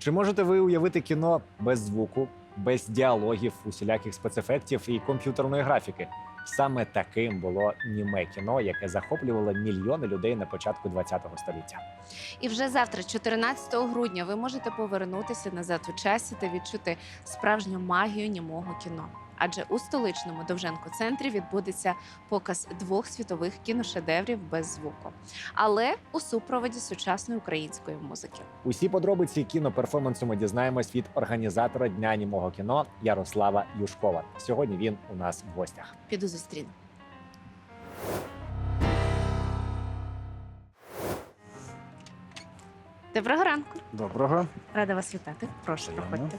Чи можете ви уявити кіно без звуку, без діалогів, усіляких спецефектів і комп'ютерної графіки? Саме таким було німе кіно, яке захоплювало мільйони людей на початку ХХ століття. І вже завтра, 14 грудня, ви можете повернутися назад у часі та відчути справжню магію німого кіно. Адже у столичному Довженко центрі відбудеться показ двох світових кіношедеврів без звуку, але у супроводі сучасної української музики. Усі подробиці кіноперформансу ми дізнаємось від організатора дня німого кіно Ярослава Юшкова. Сьогодні він у нас в гостях. Піду зустріну. Доброго ранку. Доброго, Рада вас вітати. Прошу, Приємно. проходьте.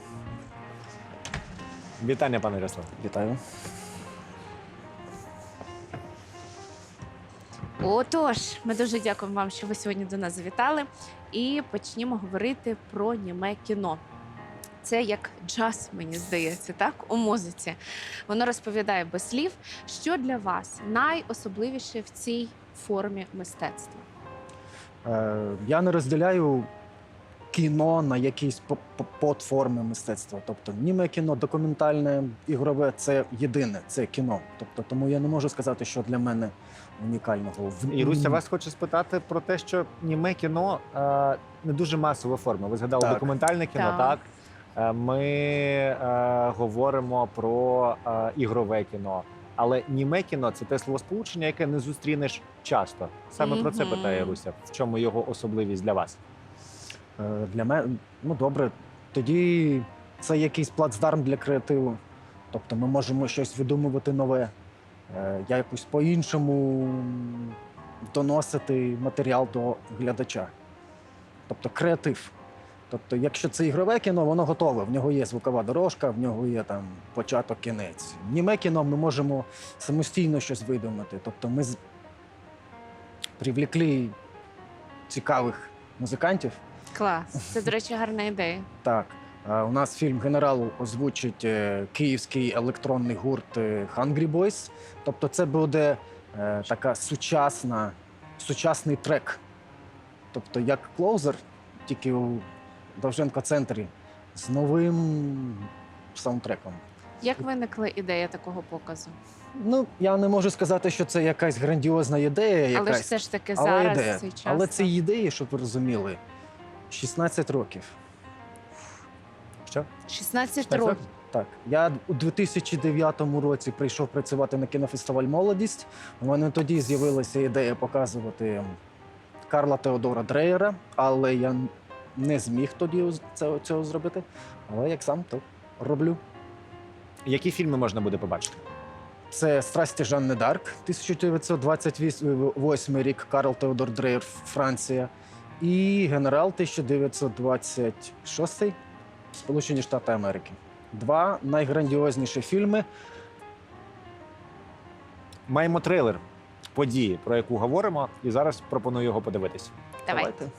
Вітання, пане Ярослав. вітаю. Отож, ми дуже дякуємо вам, що ви сьогодні до нас завітали. І почнімо говорити про німе кіно. Це як джаз, мені здається, так у музиці. Воно розповідає без слів, що для вас найособливіше в цій формі мистецтва. Е, я не розділяю кіно на якісь по- по- подформи мистецтва. Тобто німе кіно, документальне, ігрове це єдине, це кіно. Тобто, тому я не можу сказати, що для мене унікального. В- І Руся вас хоче спитати про те, що німе кіно е, не дуже масова форма. Ви згадали Так. документальне кіно, Так. так. Е, Ми е, говоримо про е, ігрове кіно. Але німе кіно це те словосполучення, яке не зустрінеш часто. Саме про це питає Руся. В чому його особливість для вас? Е, Для мене, ну добре, тоді це якийсь плацдарм для креативу. Тобто ми можемо щось видумувати нове, е, якось по-іншому доносити матеріал до глядача. Тобто креатив. Тобто, якщо це ігрове кіно, воно готове. В нього є звукова дорожка, в нього є там початок, кінець. Німе кіно ми можемо самостійно щось видумати. Тобто ми привлекли цікавих музикантів. Клас. Це, до речі, гарна ідея. Так, у нас фільм Генерал озвучить е, київський електронний гурт е, Hungry Boys. Тобто, це буде е, така сучасна, сучасний трек. Тобто, як клоузер, тільки у Довженко центрі з новим саундтреком. Як виникла ідея такого показу? Ну, я не можу сказати, що це якась грандіозна ідея. Якась, Але ж все ж таки але ідея. цей час. Але це ідеї, щоб ви розуміли, 16 років. Що? 16 років. Так, я у 2009 році прийшов працювати на кінофестиваль Молодість. У мене тоді з'явилася ідея показувати Карла Теодора Дрейера, але я не зміг тоді це, цього зробити. Але як сам, то роблю. Які фільми можна буде побачити? Це Страсті Жанни Дарк, 1928 рік, Карл Теодор Дрейер, Франція. І Генерал 1926, Сполучені Штати Америки. Два найграндіозніші фільми. Маємо трейлер події, про яку говоримо, і зараз пропоную його подивитись. Давайте. Давайте.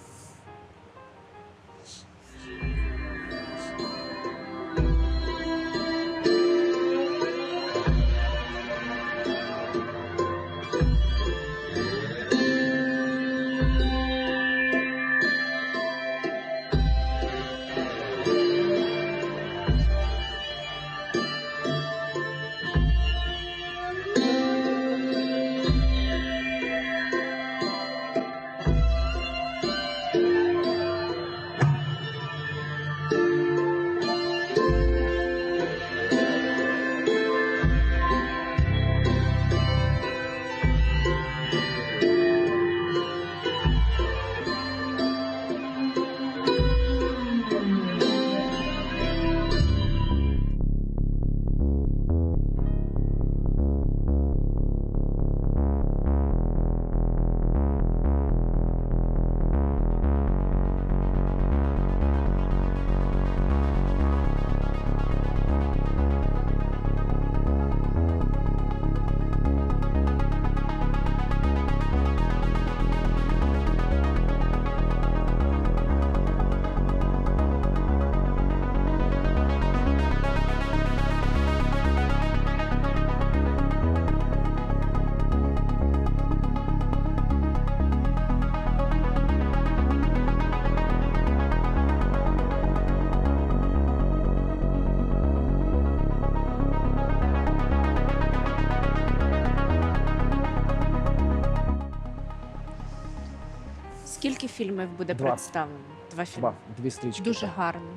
Фільмів буде Два. представлено? Два фільми. Два, дві стрічки. Дуже так. гарно.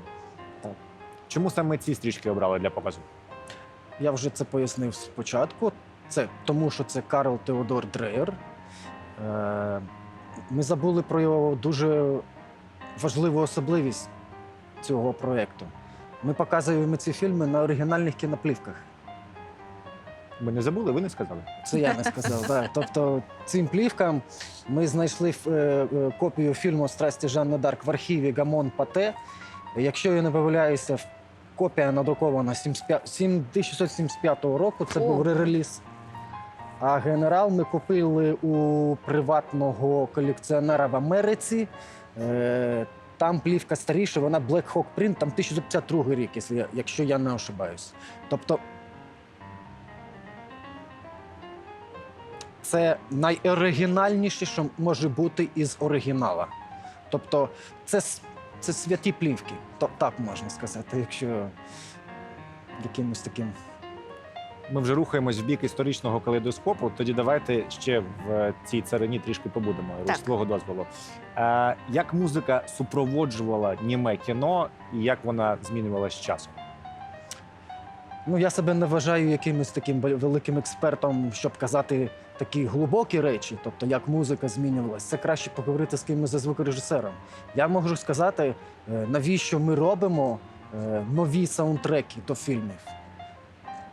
Чому саме ці стрічки обрали для показу? Я вже це пояснив спочатку. Це тому, що це Карл Теодор Дрейер. Е, Ми забули про його дуже важливу особливість цього проєкту. Ми показуємо ці фільми на оригінальних кіноплівках. Ми не забули, ви не сказали. Це я не сказав. Да. Тобто цим плівкам ми знайшли е, е, копію фільму Страсті Жанни Дарк в архіві Гамон Пате. Якщо я не помиляюся, копія надрукована 75 1675 року. Це О. був ререліз. А генерал ми купили у приватного колекціонера в Америці. Е, Там плівка старіша, вона Black Hawk Print, там 1052 рік, якщо я не ошибаюсь. Тобто це найоригінальніше, що може бути із оригінала. Тобто, це, це святі плівки, то, так можна сказати, якщо якимось таким. Ми вже рухаємось в бік історичного калейдоскопу. Тоді давайте ще в цій царині трішки побудемо Так. з твого дозволу. Е, як музика супроводжувала німе кіно і як вона змінювалася з часом? Ну, я себе не вважаю якимось таким великим експертом, щоб казати такі глибокі речі, тобто як музика змінювалася. Це краще поговорити з кимось за звукорежисером. Я можу сказати, е, навіщо ми робимо е, нові саундтреки до фільмів.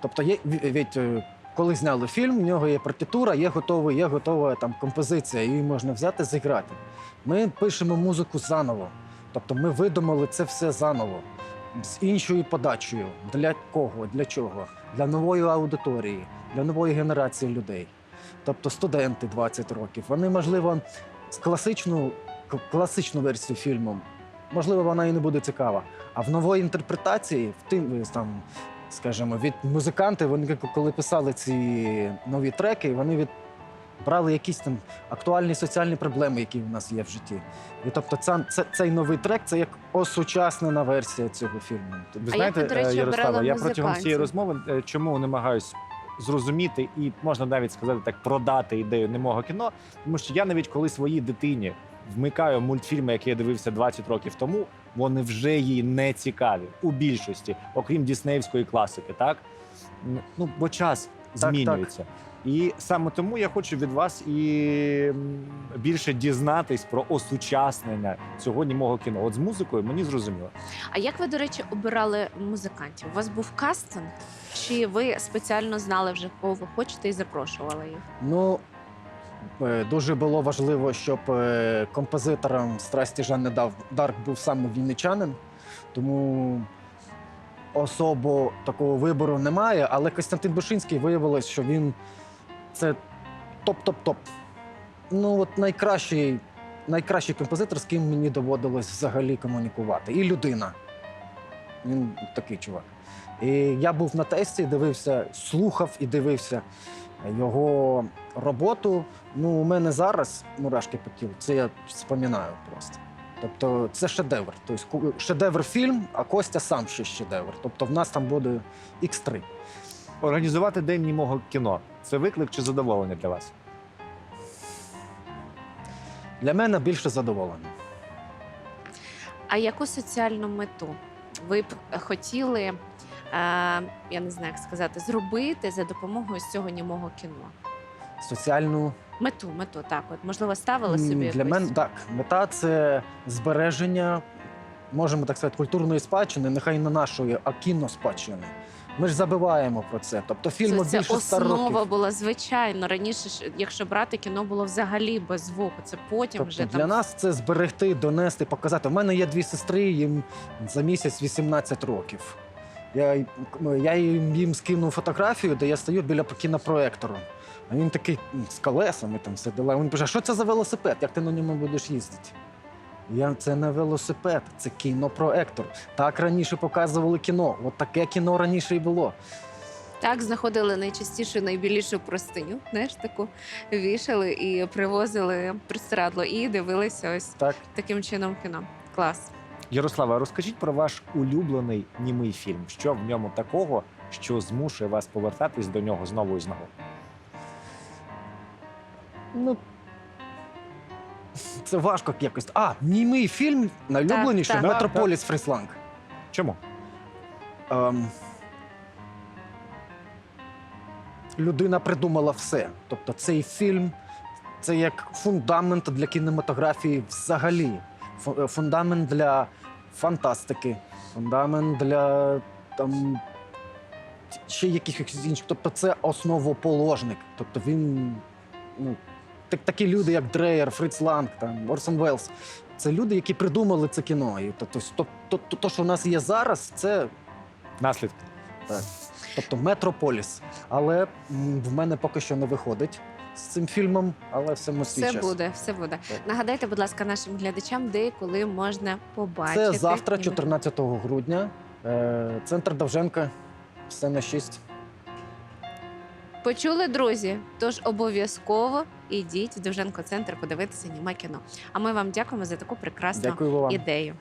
Тобто, є від, е, коли зняли фільм, в нього є партитура, є готовий, є готова там композиція, її можна взяти, зіграти. Ми пишемо музику заново. Тобто ми видумали це все заново з іншою подачею. Для кого? Для чого? Для нової аудиторії, для нової генерації людей. Тобто студенти 20 років. Вони, можливо, з класичну, класичну версію фільму, можливо, вона і не буде цікава. А в нової інтерпретації, в тим, е, там, скажімо, від музиканти, вони коли писали ці нові треки, вони від. Брали якісь там актуальні соціальні проблеми, які в нас є в житті. І тобто, ця, це, цей новий трек це як осучаснена версія цього фільму. Ви А знаєте, як ви, до речі, е, Ярослава, я протягом цієї розмови е, чому намагаюсь зрозуміти і можна навіть сказати так, продати ідею немого кіно, тому що я навіть коли своїй дитині вмикаю мультфільми, які я дивився 20 років тому, вони вже їй не цікаві у більшості, окрім діснеївської класики, так ну бо час. Змінюється. І саме тому я хочу від вас і більше дізнатись про осучаснення цього німого кіно. От з музикою мені зрозуміло. А як ви, до речі, обирали музикантів? У вас був кастинг? Чи ви спеціально знали вже кого ви хочете і запрошували їх? Ну е, дуже було важливо, щоб е, композитором страсті Жанни Дав- Дарк був саме вінничанин, тому особо такого вибору немає. Але Костянтин Бушинський виявилось, що він це топ-топ-топ. Ну, от найкращий, найкращий композитор, з ким мені доводилось взагалі комунікувати. І людина. Він такий чувак. І я був на тесті, дивився, слухав і дивився його роботу. Ну, у мене зараз мурашки по тілу, це я споминаю просто. Тобто це шедевр. Тобто шедевр фільм, а Костя сам ще шедевр. Тобто в нас там буде X3. Організувати день німого кіно це виклик чи задоволення для вас? Для мене більше задоволення. А яку соціальну мету ви б хотіли, е, я не знаю, як сказати, зробити за допомогою цього німого кіно? Соціальну Мету, мету, так. От можливо, ставили М, собі для якусь? мене так. Мета це збереження, можемо так сказати, культурної спадщини, нехай не нашої, а кіноспадщини. Ми ж забуваємо про це. Тобто фільму це, більше 100 основа років. була звичайно. Раніше якщо брати кіно було взагалі без звуку. Це потім Тобто вже для там нас це зберегти, донести, показати. У мене є дві сестри, їм за місяць 18 років. Я, я їм, скинув фотографію, де я стою біля кінопроектору. А він такий з колесами там все дала. Він пише, що це за велосипед? Як ти на ньому будеш їздити? Я це не велосипед, це кінопроектор. Так раніше показували кіно. От таке кіно раніше і було. Так, знаходили найчастіше найбілішу простиню, знаєш, таку вішали і привозили простирадло і дивилися ось Так. таким чином кіно. Клас. Ярослава, розкажіть про ваш улюблений німий фільм. Що в ньому такого, що змушує вас повертатись до нього знову і знову? Ну, це важко якось. А, німий фільм найулюбленіший так. Метрополіс Фрісланг. Чому? Ем, людина придумала все. Тобто цей фільм це як фундамент для кінематографії взагалі. Фундамент для фантастики, фундамент для там. Ще якихось інших. Тобто це основоположник. Тобто він. Ну, так, такі люди, як Дрейер, Фриц Ланг, там, Орсон Велс. Це люди, які придумали це кіно. І то, то, то, то, то, що в нас є зараз, це Наслідки. Тобто Метрополіс. Але м, в мене поки що не виходить з цим фільмом, але все свій Все буде, все буде. Так. Нагадайте, будь ласка, нашим глядачам, де і коли можна побачити. Це завтра, 14 грудня. Е, Центр Довженка, сцена 6. Почули, друзі? Тож обов'язково ідіть в Довженко центр подивитися німе кіно. А ми вам дякуємо за таку прекрасну Дякую вам. ідею.